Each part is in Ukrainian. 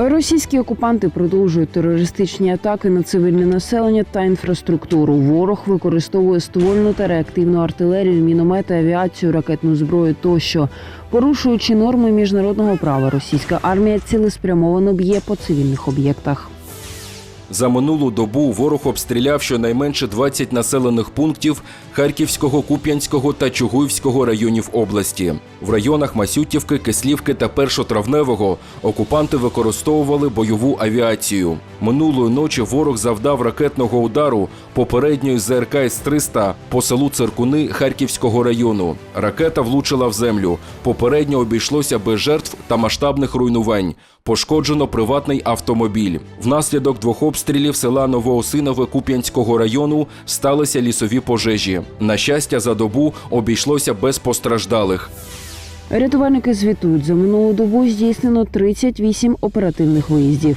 Російські окупанти продовжують терористичні атаки на цивільне населення та інфраструктуру. Ворог використовує ствольну та реактивну артилерію, міномети, авіацію, ракетну зброю тощо. Порушуючи норми міжнародного права, російська армія цілеспрямовано б'є по цивільних об'єктах. За минулу добу ворог обстріляв щонайменше 20 населених пунктів Харківського, Куп'янського та Чугуївського районів області. В районах Масютівки, Кислівки та Першотравневого окупанти використовували бойову авіацію. Минулої ночі ворог завдав ракетного удару попередньої ЗРК С-300 по селу Циркуни Харківського району. Ракета влучила в землю. Попередньо обійшлося без жертв та масштабних руйнувань. Пошкоджено приватний автомобіль. Внаслідок двох обстрілів села Новоосинове Куп'янського району сталися лісові пожежі. На щастя, за добу обійшлося без постраждалих. Рятувальники звітують за минулу добу здійснено 38 оперативних виїздів.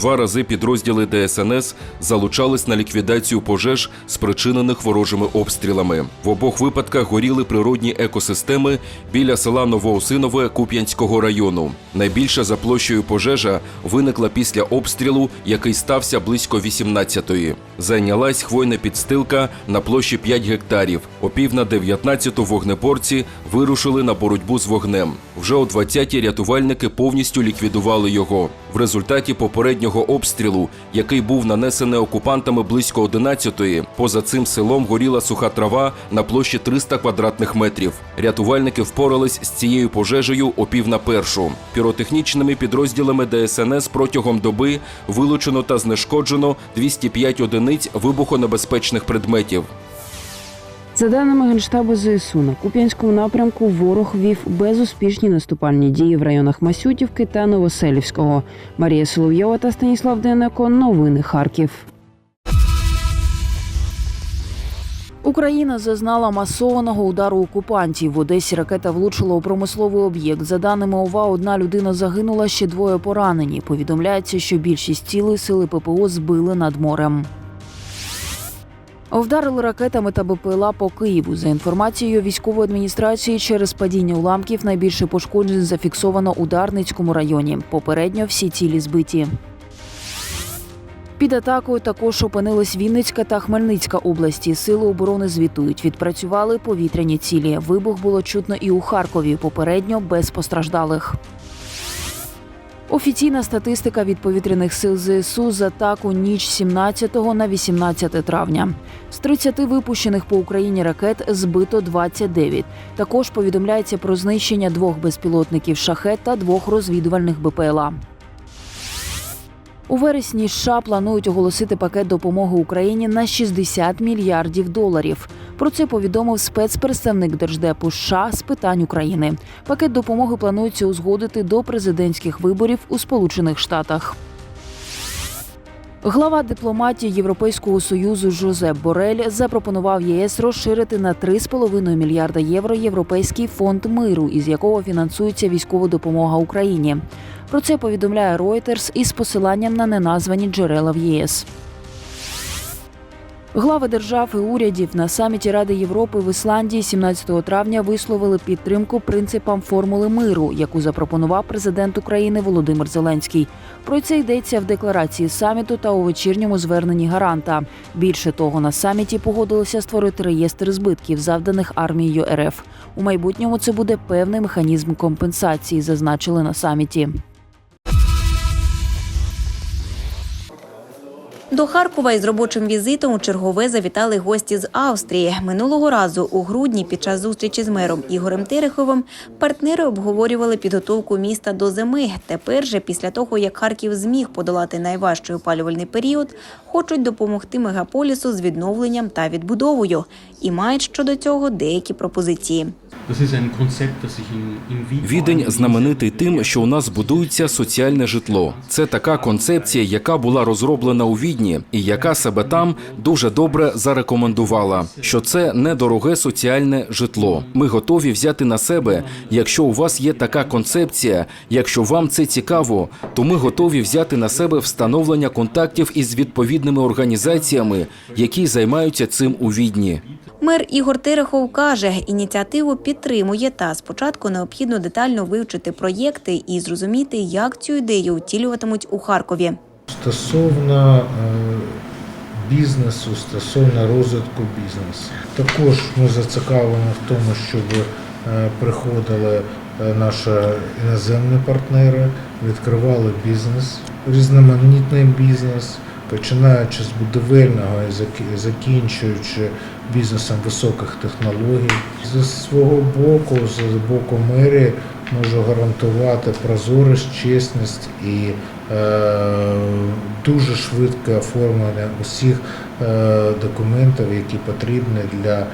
Два рази підрозділи ДСНС залучались на ліквідацію пожеж, спричинених ворожими обстрілами. В обох випадках горіли природні екосистеми біля села Новоосинове Куп'янського району. Найбільша за площею пожежа виникла після обстрілу, який стався близько 18-ї. Зайнялась хвойна підстилка на площі 5 гектарів. О пів на 19-ту вогнеборці вирушили на боротьбу з вогнем. Вже о 20-ті рятувальники повністю ліквідували його. В результаті попереднього обстрілу, який був нанесений окупантами близько 11-ї, поза цим селом горіла суха трава на площі 300 квадратних метрів. Рятувальники впорались з цією пожежею о пів на першу. Піротехнічними підрозділами ДСНС протягом доби вилучено та знешкоджено 205 одиниць вибухонебезпечних предметів. За даними Генштабу ЗСУ, на Куп'янському напрямку ворог вів безуспішні наступальні дії в районах Масютівки та Новоселівського. Марія Соловйова та Станіслав Денеко. Новини Харків. Україна зазнала масованого удару окупантів. В Одесі ракета влучила у промисловий об'єкт. За даними ОВА, одна людина загинула, ще двоє поранені. Повідомляється, що більшість цілей сили ППО збили над морем. Вдарили ракетами та БПЛА по Києву. За інформацією військової адміністрації, через падіння уламків найбільше пошкоджень зафіксовано у Дарницькому районі. Попередньо всі цілі збиті. Під атакою також опинились Вінницька та Хмельницька області. Сили оборони звітують, відпрацювали повітряні цілі. Вибух було чутно і у Харкові. Попередньо без постраждалих. Офіційна статистика від повітряних сил ЗСУ за атаку ніч 17 на 18 травня. З 30 випущених по Україні ракет збито 29. Також повідомляється про знищення двох безпілотників шахет та двох розвідувальних БПЛА. У вересні США планують оголосити пакет допомоги Україні на 60 мільярдів доларів. Про це повідомив спецпредставник Держдепу США з питань України. Пакет допомоги планується узгодити до президентських виборів у Сполучених Штатах. Глава дипломатії Європейського союзу Жозеп Борель запропонував ЄС розширити на 3,5 мільярда євро Європейський фонд миру, із якого фінансується військова допомога Україні. Про це повідомляє Reuters із посиланням на неназвані джерела в ЄС. Глави держав і урядів на саміті Ради Європи в Ісландії 17 травня висловили підтримку принципам формули миру, яку запропонував президент України Володимир Зеленський. Про це йдеться в декларації саміту та у вечірньому зверненні гаранта. Більше того, на саміті погодилися створити реєстр збитків, завданих армією РФ. У майбутньому це буде певний механізм компенсації, зазначили на саміті. До Харкова із робочим візитом у чергове завітали гості з Австрії. Минулого разу у грудні під час зустрічі з мером Ігорем Тереховим партнери обговорювали підготовку міста до зими. Тепер же, після того як Харків зміг подолати найважчий опалювальний період, хочуть допомогти мегаполісу з відновленням та відбудовою і мають щодо цього деякі пропозиції. Відень знаменитий тим, що у нас будується соціальне житло. Це така концепція, яка була розроблена у Відні, і яка себе там дуже добре зарекомендувала. Що це недороге соціальне житло. Ми готові взяти на себе. Якщо у вас є така концепція, якщо вам це цікаво, то ми готові взяти на себе встановлення контактів із відповідними організаціями, які займаються цим у Відні. Мер Ігор Терехов каже, ініціативу підтримує та спочатку необхідно детально вивчити проєкти і зрозуміти, як цю ідею втілюватимуть у Харкові. Стосовно е, бізнесу, стосовно розвитку бізнесу. Також ми зацікавлені в тому, щоб е, приходили е, наші іноземні партнери, відкривали бізнес, різноманітний бізнес, починаючи з будівельного і закінчуючи бізнесом високих технологій. Зі свого боку, з боку мерії, можу гарантувати прозорість, чесність і дуже швидке оформлення усіх е, документів, які потрібні для е,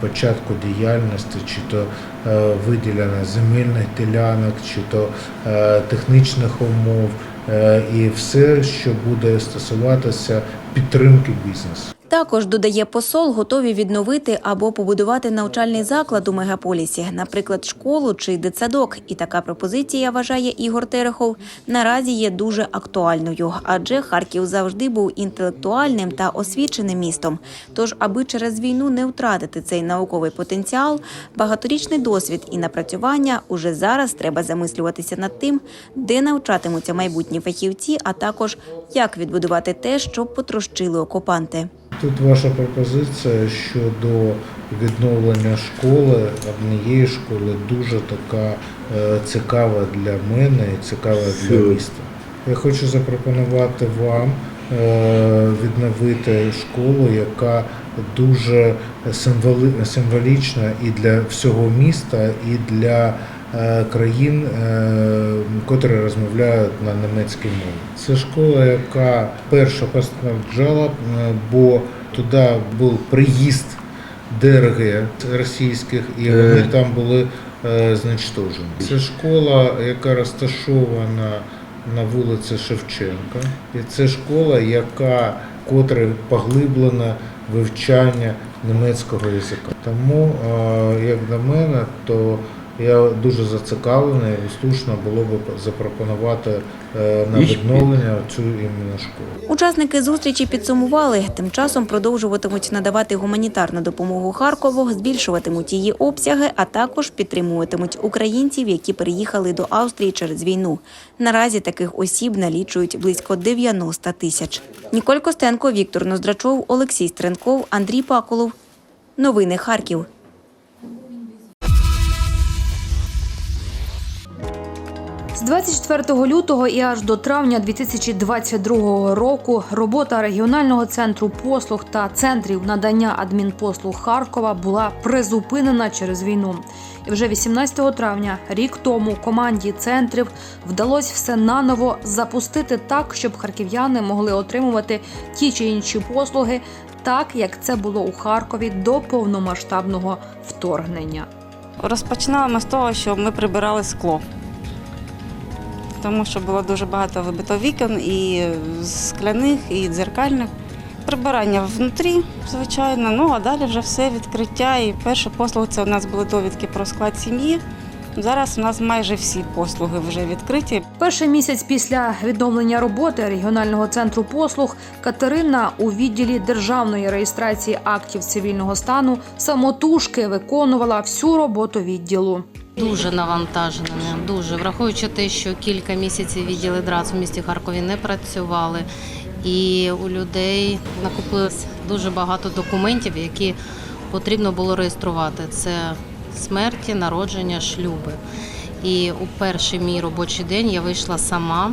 початку діяльності, чи то е, виділення земельних ділянок, чи то е, технічних умов, е, і все, що буде стосуватися підтримки бізнесу. Також додає посол, готові відновити або побудувати навчальний заклад у мегаполісі, наприклад, школу чи дитсадок. І така пропозиція, вважає Ігор Терехов, наразі є дуже актуальною, адже Харків завжди був інтелектуальним та освіченим містом. Тож, аби через війну не втратити цей науковий потенціал, багаторічний досвід і напрацювання уже зараз треба замислюватися над тим, де навчатимуться майбутні фахівці, а також як відбудувати те, що потрощили окупанти. Тут ваша пропозиція щодо відновлення школи, однієї школи, дуже така е, цікава для мене і цікава для міста. Я хочу запропонувати вам е, відновити школу, яка дуже символічна і для всього міста, і для країн, е, котрі розмовляють на німецькій мові. Це школа, яка перша постраждала, е, бо туди був приїзд ДРГ російських, і вони там були е, знищені. Це школа, яка розташована на вулиці Шевченка, і це школа, яка котре поглиблене вивчання німецького язика. Тому, е, як на мене, то я дуже зацікавлений і слушно було б запропонувати е, на відновлення цю іменно школу. Учасники зустрічі підсумували, тим часом продовжуватимуть надавати гуманітарну допомогу Харкову, збільшуватимуть її обсяги, а також підтримуватимуть українців, які переїхали до Австрії через війну. Наразі таких осіб налічують близько 90 тисяч. Ніколь Костенко, Віктор Ноздрачов, Олексій Стренков, Андрій Паколов. Новини Харків. З 24 лютого і аж до травня 2022 року робота регіонального центру послуг та центрів надання адмінпослуг Харкова була призупинена через війну. І вже 18 травня, рік тому, команді центрів вдалося все наново запустити так, щоб харків'яни могли отримувати ті чи інші послуги, так як це було у Харкові до повномасштабного вторгнення. Розпочинали ми з того, що ми прибирали скло. Тому що було дуже багато вибито вікон і скляних, і дзеркальних. Прибирання внутрі, звичайно, ну а далі вже все відкриття. І перша послуга це у нас були довідки про склад сім'ї. Зараз у нас майже всі послуги вже відкриті. Перший місяць після відновлення роботи регіонального центру послуг Катерина у відділі державної реєстрації актів цивільного стану самотужки виконувала всю роботу відділу. Дуже навантажене, дуже враховуючи те, що кілька місяців відділи ДРАЦ у місті Харкові не працювали, і у людей накопилось дуже багато документів, які потрібно було реєструвати. Це смерті, народження, шлюби. І у перший мій робочий день я вийшла сама,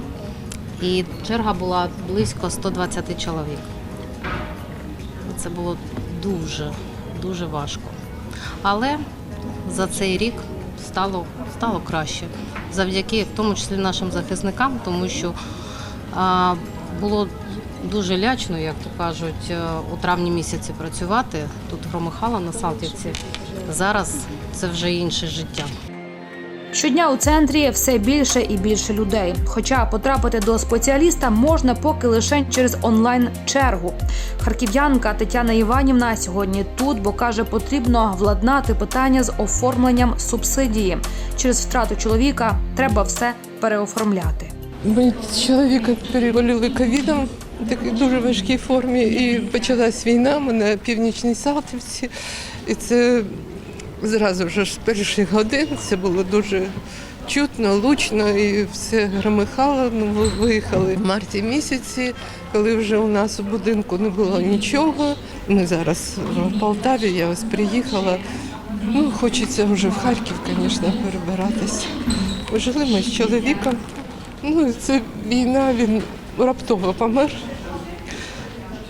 і черга була близько 120 чоловік. Це було дуже, дуже важко. Але за цей рік стало, стало краще. Завдяки в тому числі нашим захисникам, тому що а, було дуже лячно, як то кажуть, е, у травні місяці працювати. Тут громихало на Салтівці. Зараз це вже інше життя. Щодня у центрі все більше і більше людей. Хоча потрапити до спеціаліста можна поки лише через онлайн чергу. Харків'янка Тетяна Іванівна сьогодні тут, бо каже, потрібно владнати питання з оформленням субсидії. Через втрату чоловіка треба все переоформляти. Ми чоловіка переболіли ковідом такій дуже важкій формі. І почалась війна. Ми на північній Салтівці. І це зразу ж з перших годин це було дуже чутно, лучно і все громихало. Ну, виїхали в марті місяці, коли вже у нас у будинку не було нічого. Ми зараз в Полтаві, я ось приїхала. Ну, хочеться вже в Харків, звісно, перебиратись. Жили ми з чоловіком. Ну, це війна, він раптово помер.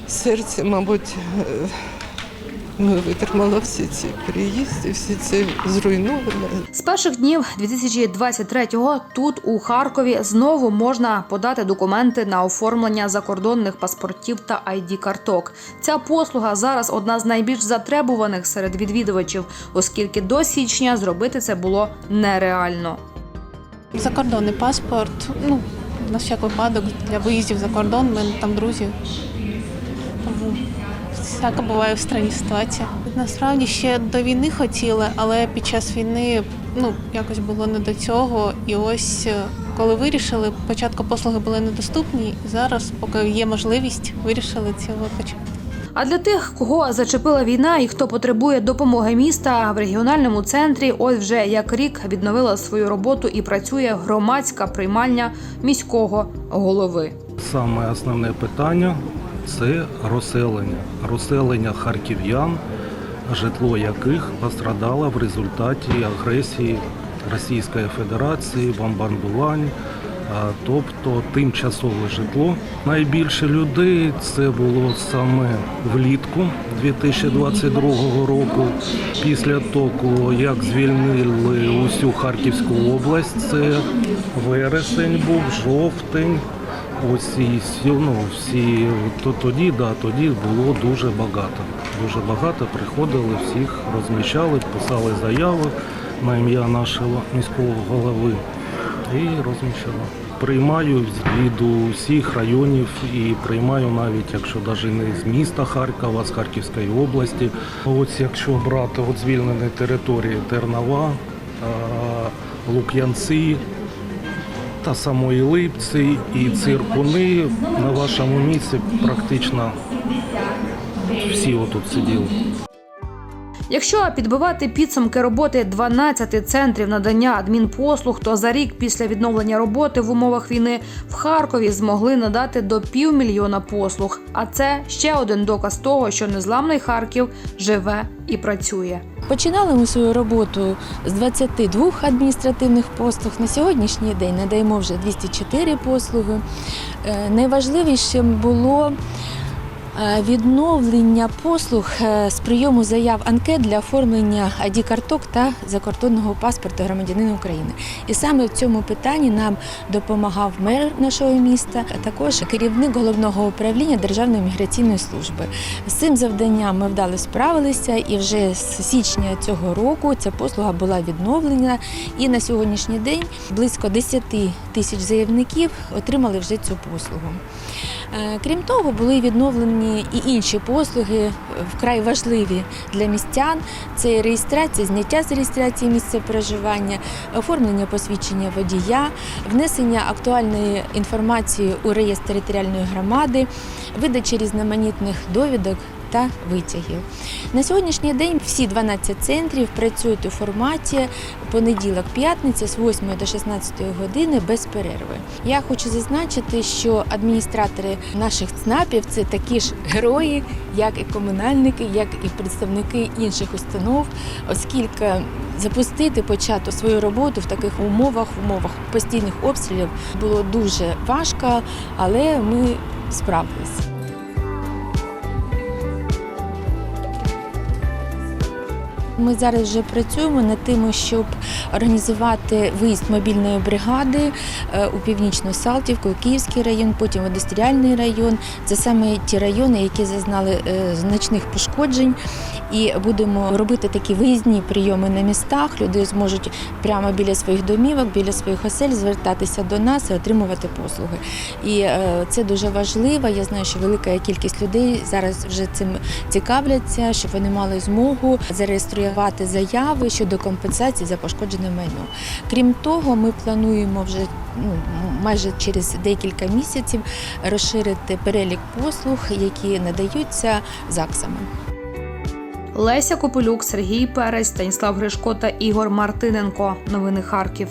Серце, мабуть, не витримало всі ці переїзди, всі це зруйноване. З перших днів 2023-го тут у Харкові знову можна подати документи на оформлення закордонних паспортів та id карток. Ця послуга зараз одна з найбільш затребуваних серед відвідувачів, оскільки до січня зробити це було нереально. Закордонний паспорт, ну, на всяк випадок для виїздів за кордон, мене там друзі. Всяка буває в странній ситуації. Насправді ще до війни хотіли, але під час війни ну, якось було не до цього. І ось е, коли вирішили, спочатку послуги були недоступні, і зараз, поки є можливість, вирішили цього почати. А для тих, кого зачепила війна і хто потребує допомоги міста в регіональному центрі, ось вже як рік відновила свою роботу і працює громадська приймальня міського голови. Саме основне питання це розселення. Розселення харків'ян, житло яких пострадало в результаті агресії Російської Федерації, бомбардувань, тобто тимчасове житло. Найбільше людей це було саме влітку 2022 року. Після того, як звільнили усю Харківську область, це вересень був, жовтень. Ось і ну, всі то тоді, да, тоді було дуже багато. Дуже багато приходили, всіх розміщали, писали заяви на ім'я нашого міського голови і розміщали. Приймаю від усіх районів і приймаю навіть, якщо навіть не з міста Харкова, з Харківської області. Ось якщо брати от звільнені території Тернова, Лук'янці, та самої Липці і циркуни на вашому місці практично всі отут сиділи. Якщо підбивати підсумки роботи 12 центрів надання адмінпослуг, то за рік після відновлення роботи в умовах війни в Харкові змогли надати до півмільйона послуг. А це ще один доказ того, що незламний Харків живе і працює. Починали ми свою роботу з 22 адміністративних послуг. На сьогоднішній день надаємо вже 204 послуги. Е, Найважливішим було відновлення послуг е, з прийому заяв анкет для оформлення id карток та закордонного паспорту громадянина України. І саме в цьому питанні нам допомагав мер нашого міста, а також керівник головного управління Державної міграційної служби. З цим завданням ми вдало справилися, і вже з січня цього року ця послуга була відновлена. І на сьогоднішній день близько 10 тисяч заявників отримали вже цю послугу. Е, Крім того, були відновлені і інші послуги е, вкрай важливі для містян. Це реєстрація, зняття з реєстрації місця проживання, оформлення посвідчення водія, внесення актуальної інформації у реєстр територіальної громади, видача різноманітних довідок. Та витягів на сьогоднішній день всі 12 центрів працюють у форматі понеділок-п'ятниця з 8 до 16 години без перерви. Я хочу зазначити, що адміністратори наших ЦНАПів це такі ж герої, як і комунальники, як і представники інших установ, оскільки запустити почати свою роботу в таких умовах, в умовах постійних обстрілів було дуже важко, але ми справилися. Ми зараз вже працюємо над тим, щоб організувати виїзд мобільної бригади е, у північну Салтівку, Київський район, потім індустріальний район. Це саме ті райони, які зазнали е, значних пошкоджень. І будемо робити такі виїзні прийоми на містах. Люди зможуть прямо біля своїх домівок, біля своїх осель звертатися до нас і отримувати послуги. І е, це дуже важливо. Я знаю, що велика кількість людей зараз вже цим цікавляться, щоб вони мали змогу зареєструвати заяви щодо компенсації за пошкоджене майно. Крім того, ми плануємо вже ну, майже через декілька місяців розширити перелік послуг, які надаються ЗАГСами. Леся Копилюк, Сергій Перець, Станіслав Гришко та Ігор Мартиненко. Новини Харків.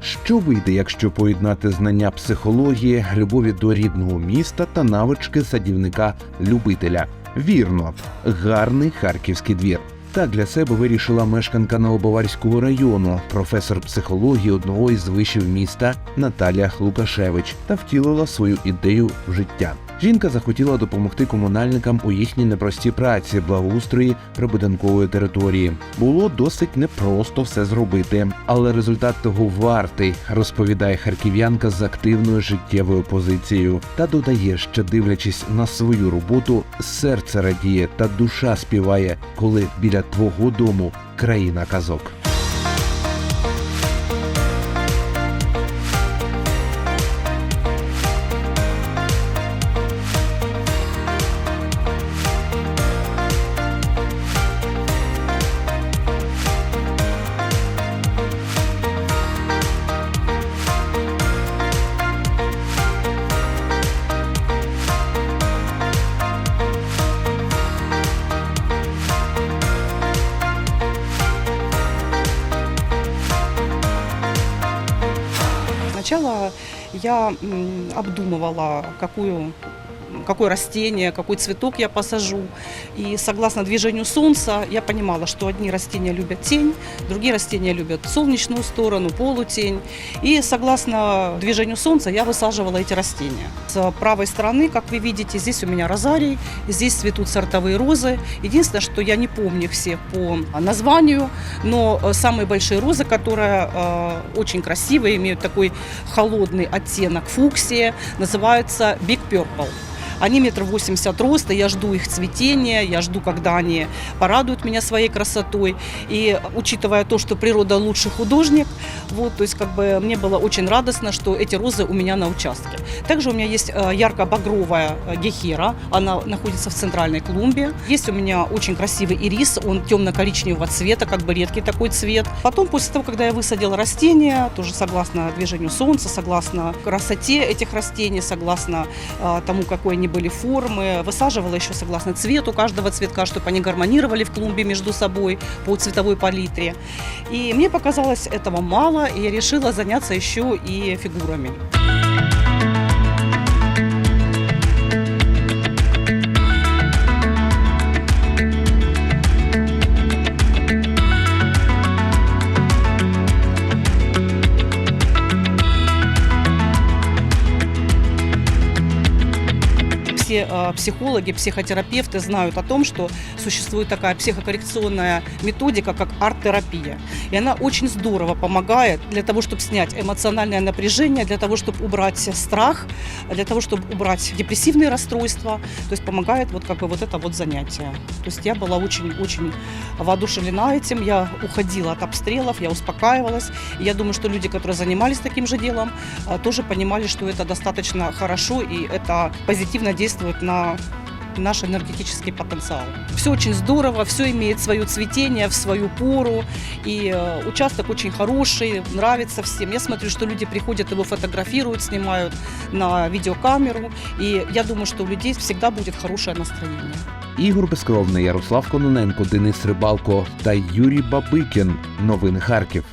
Що вийде, якщо поєднати знання психології, любові до рідного міста та навички садівника-любителя? Вірно, гарний харківський двір. Так для себе вирішила мешканка Новобаварського району, професор психології одного із вишів міста Наталія Лукашевич, та втілила свою ідею в життя. Жінка захотіла допомогти комунальникам у їхній непростій праці благоустрої прибудинкової території. Було досить непросто все зробити, але результат того вартий, розповідає харків'янка з активною життєвою позицією, та додає, що дивлячись на свою роботу, серце радіє та душа співає, коли біля твого дому країна казок. Обдумывала, какую какое растение, какой цветок я посажу. И согласно движению солнца я понимала, что одни растения любят тень, другие растения любят солнечную сторону, полутень. И согласно движению солнца я высаживала эти растения. С правой стороны, как вы видите, здесь у меня розарий, здесь цветут сортовые розы. Единственное, что я не помню их всех по названию, но э, самые большие розы, которые э, очень красивые, имеют такой холодный оттенок фуксия, называются Big Purple. Они метр восемьдесят роста, я жду их цветения, я жду, когда они порадуют меня своей красотой. И учитывая то, что природа лучший художник, вот, то есть как бы мне было очень радостно, что эти розы у меня на участке. Также у меня есть э, ярко-багровая э, гехера, она находится в центральной клумбе. Есть у меня очень красивый ирис, он темно-коричневого цвета, как бы редкий такой цвет. Потом, после того, когда я высадила растения, тоже согласно движению солнца, согласно красоте этих растений, согласно э, тому, какой они были формы, высаживала еще согласно цвету каждого цветка, чтобы они гармонировали в клумбе между собой по цветовой палитре. И мне показалось этого мало, и я решила заняться еще и фигурами. Все э, психологи, психотерапевты знают о том, что существует такая психокоррекционная методика, как арт-терапия. И она очень здорово помогает для того, чтобы снять эмоциональное напряжение, для того, чтобы убрать страх, для того, чтобы убрать депрессивные расстройства. То есть помогает вот как бы вот это вот занятие. То есть я была очень-очень воодушевлена этим. Я уходила от обстрелов, я успокаивалась. И я думаю, что люди, которые занимались таким же делом, э, тоже понимали, что это достаточно хорошо и это позитивно действует на наш энергетический потенциал. Все очень здорово, все имеет свое цветение в свою пору, и э, участок очень хороший, нравится всем. Я смотрю, что люди приходят, его фотографируют, снимают на видеокамеру, и я думаю, что у людей всегда будет хорошее настроение. Ігор Безкровний, Ярослав Кононенко, Денис Рибалко та Юрій Бабикін. Новини Харків.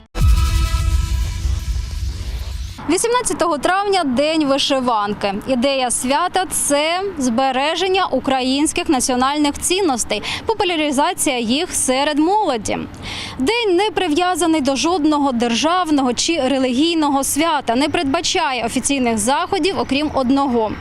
18 травня день вишиванки. Ідея свята це збереження українських національних цінностей, популяризація їх серед молоді. День не прив'язаний до жодного державного чи релігійного свята, не передбачає офіційних заходів, окрім одного.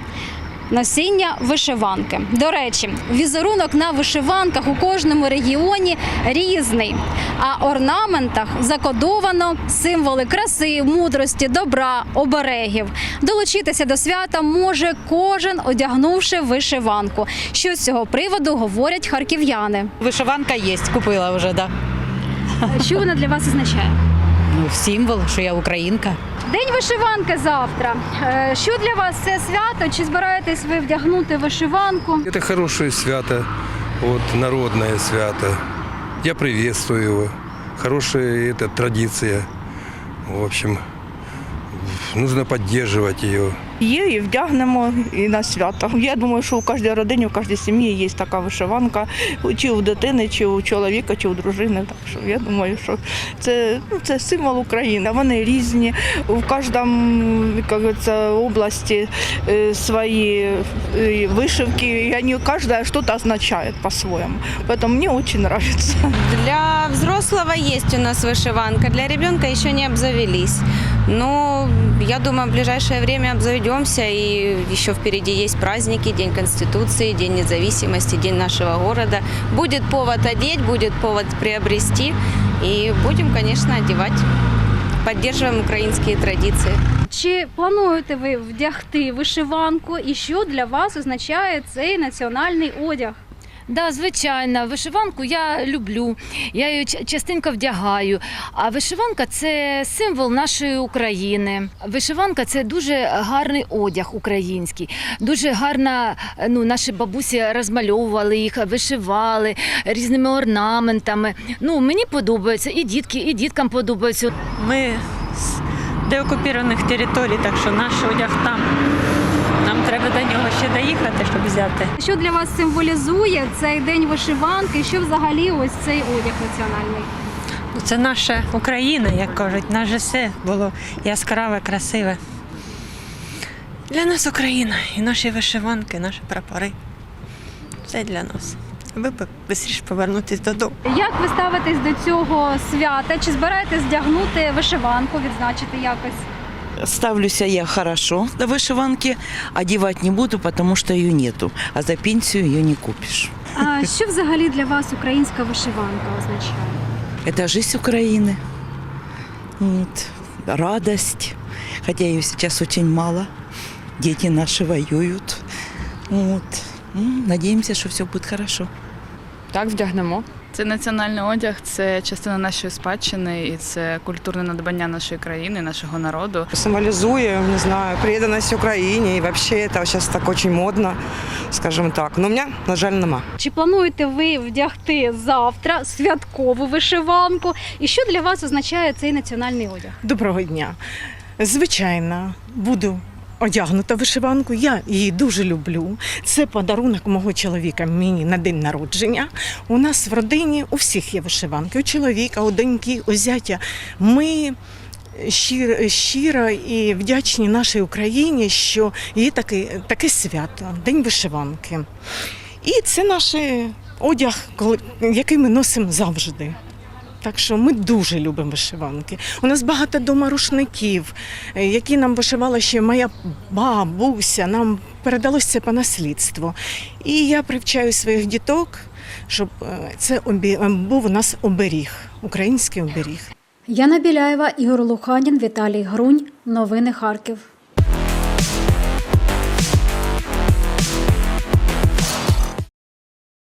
Носіння вишиванки. До речі, візерунок на вишиванках у кожному регіоні різний. А орнаментах закодовано символи краси, мудрості, добра, оберегів. Долучитися до свята може кожен, одягнувши вишиванку. Що з цього приводу говорять харків'яни. Вишиванка є, купила вже, да. Що вона для вас означає? Символ, що я українка. День вишиванки завтра. Е, Що для вас це свято? Чи збираєтесь ви вдягнути вишиванку? Це хороше свято, от, народне свято. Я приветствую его. Хорошая традиція. традиция. В общем, нужно поддерживать ее. Є і вдягнемо і на свято. Я думаю, що у кожній родині, у кожній сім'ї є така вишиванка, чи у дитини, чи у чоловіка, чи у дружини. Так що я думаю, що це, ну, це символ України. Вони різні. В кожному області е, свої е, вишивки, і вони кожна щось означає по-своєму. Поэтому мне очень нравится. Для взрослого есть у нас вышиванка, для ребенка еще не обзавелись. Но я думаю, в ближайшее время обзаведемся, и еще впереди есть праздники, День Конституции, День независимости, День нашего города. Будет повод одеть, будет повод приобрести, и будем, конечно, одевать. Поддерживаем украинские традиции. Чи плануєте ви вдягти вишиванку, і що для вас означає цей національний одяг? Да, звичайно, вишиванку я люблю. Я її частенько вдягаю. А вишиванка це символ нашої України. Вишиванка це дуже гарний одяг український. Дуже гарна. Ну, наші бабусі розмальовували їх, вишивали різними орнаментами. Ну, мені подобається, і дітки, і діткам подобається. Ми з деокупованих територій, так що наш одяг там. Нам треба до нього ще доїхати, щоб взяти. Що для вас символізує цей день вишиванки? Що взагалі ось цей одяг національний? Ну, Це наша Україна, як кажуть, наше все було яскраве, красиве. Для нас Україна і наші вишиванки, наші прапори. Це для нас. Ви б швидше повернутися додому. Як ви ставитесь до цього свята? Чи збираєтесь вдягнути вишиванку, відзначити якось? Ставлюся я хорошо до вышиванки, одевать не буду, потому что ее нету. А за пенсию ее не купишь. А що взагалі для вас українська вишиванка означає? Это жизнь Украины. Вот. Радость. Хотя ее сейчас очень мало. Дети наши воюют. Вот. М, Надеемся, что все будет хорошо. Так, вдягнемо. Це національний одяг, це частина нашої спадщини і це культурне надбання нашої країни, нашого народу. Символизує, не знаю, преданность Україні. І взагалі це зараз так дуже модно, скажімо так. Но у мене, на жаль, нема. Чи плануєте ви вдягти завтра святкову вишиванку? І що для вас означає цей національний одяг? Доброго дня. Звичайно, буду одягнута вишиванку. Я її дуже люблю. Це подарунок мого чоловіка мені на день народження. У нас в родині у всіх є вишиванки. У чоловіка, у доньки, у зятя. Ми щиро, щиро і вдячні нашій Україні, що є таке, таке свято, День вишиванки. І це наш одяг, який ми носимо завжди. Так що ми дуже любимо вишиванки. У нас багато дома рушників, е, які нам вишивала ще моя бабуся. Нам передалося це по наслідству. І я привчаю своїх діток, щоб е, це обі- був у нас оберіг, український оберіг. Яна Біляєва, Ігор Луханін, Віталій Грунь. Новини Харків.